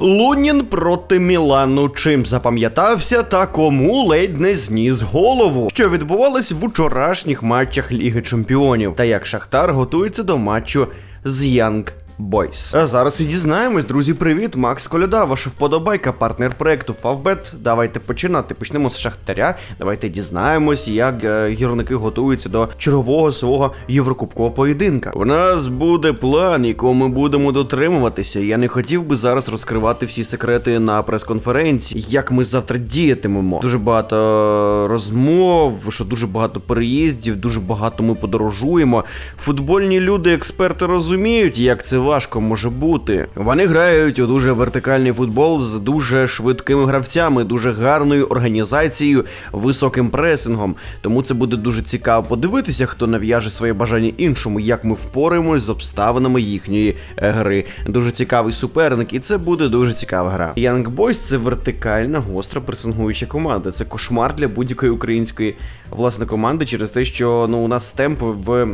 Лунін проти Мілану. Чим запам'ятався та кому ледь не зніс голову, що відбувалось в учорашніх матчах Ліги Чемпіонів, та як Шахтар готується до матчу з Янг Бойс. А зараз і дізнаємось, друзі. Привіт, Макс Коляда, ваша вподобайка, партнер проекту Фавбет. Давайте починати. Почнемо з Шахтаря. Давайте дізнаємось, як е, гірники готуються до чергового свого єврокубкового поєдинка. У нас буде план, якого ми будемо дотримуватися. Я не хотів би зараз розкривати всі секрети на прес-конференції, як ми завтра діятимемо. Дуже багато розмов, що дуже багато переїздів, дуже багато ми подорожуємо. Футбольні люди, експерти розуміють, як це важко може бути. Вони грають у дуже вертикальний футбол з дуже швидкими гравцями, дуже гарною організацією, високим пресингом. Тому це буде дуже цікаво подивитися, хто нав'яже своє бажання іншому, як ми впораємось з обставинами їхньої е, гри. Дуже цікавий суперник, і це буде дуже цікава гра. Young Boys – це вертикальна, гостра пресингуюча команда. Це кошмар для будь-якої української власне команди через те, що ну у нас темп в.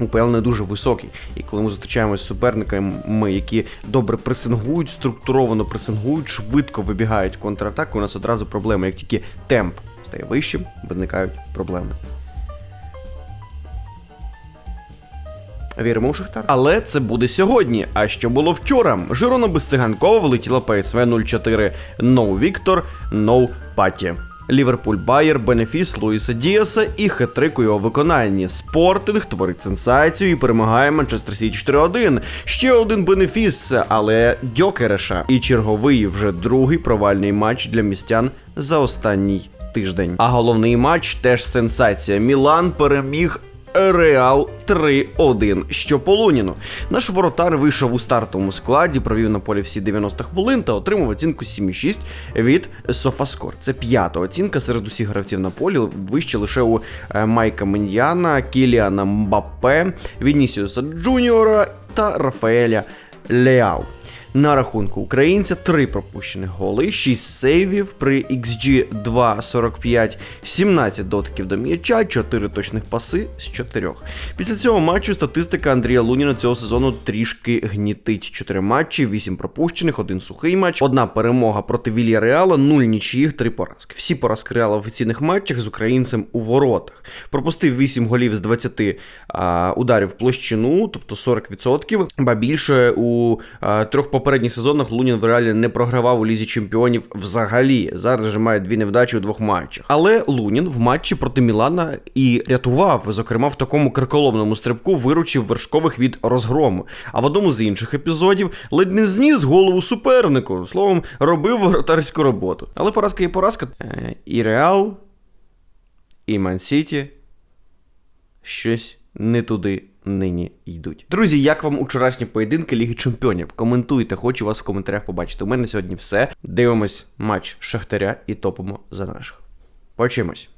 УПЛ не дуже високий. І коли ми зустрічаємося з суперниками, які добре пресингують, структуровано пресингують, швидко вибігають в контратаку, у нас одразу проблеми. Як тільки темп стає вищим, виникають проблеми. Віримо у Шахтар. Але це буде сьогодні. А що було вчора? Жирона без циганкова влетіла ПСВ 0-4. No Віктор, no Паті. Ліверпуль Байер, Бенефіс Луїса Діаса і хетрик у його виконанні. Спортинг творить сенсацію і перемагає Манчестер Сіті 4-1. Ще один бенефіс, але Дьокереша. І черговий вже другий провальний матч для містян за останній тиждень. А головний матч теж сенсація. Мілан переміг Реал 3-1. Що Полуніну. Наш воротар вийшов у стартовому складі, провів на полі всі 90 хвилин та отримав оцінку 7,6 від Софаскор. Це п'ята оцінка серед усіх гравців на полі, вище лише у е, Майка Меньяна, Кіліана Мбаппе, Вінісіуса Джуніора та Рафаеля Леау. На рахунку українця 3 пропущених голи, 6 сейвів при XG 2.45, 17 дотиків до м'яча, 4 точних паси з 4. Після цього матчу статистика Андрія Луніна цього сезону трішки гнітить. 4 матчі, 8 пропущених, 1 сухий матч, одна перемога проти Вілья Реала, 0 нічиїх, 3 поразки. Всі поразки Реала в офіційних матчах з українцем у воротах. Пропустив 8 голів з 20 а, ударів в площину, тобто 40%, ба більше у трьох попередніх сезонах Лунін реалі не програвав у лізі чемпіонів взагалі. Зараз же має дві невдачі у двох матчах. Але Лунін в матчі проти Мілана і рятував, зокрема в такому криколомному стрибку виручив вершкових від розгрому. А в одному з інших епізодів ледь не зніс голову супернику. Словом, робив воротарську роботу. Але поразка є поразка. Е, І Реал, і Ман-Сіті щось не туди нині йдуть. Друзі, як вам учорашні поєдинки Ліги Чемпіонів? Коментуйте, хочу вас в коментарях побачити. У мене сьогодні все. Дивимось матч Шахтаря і топимо за наших. Почимось.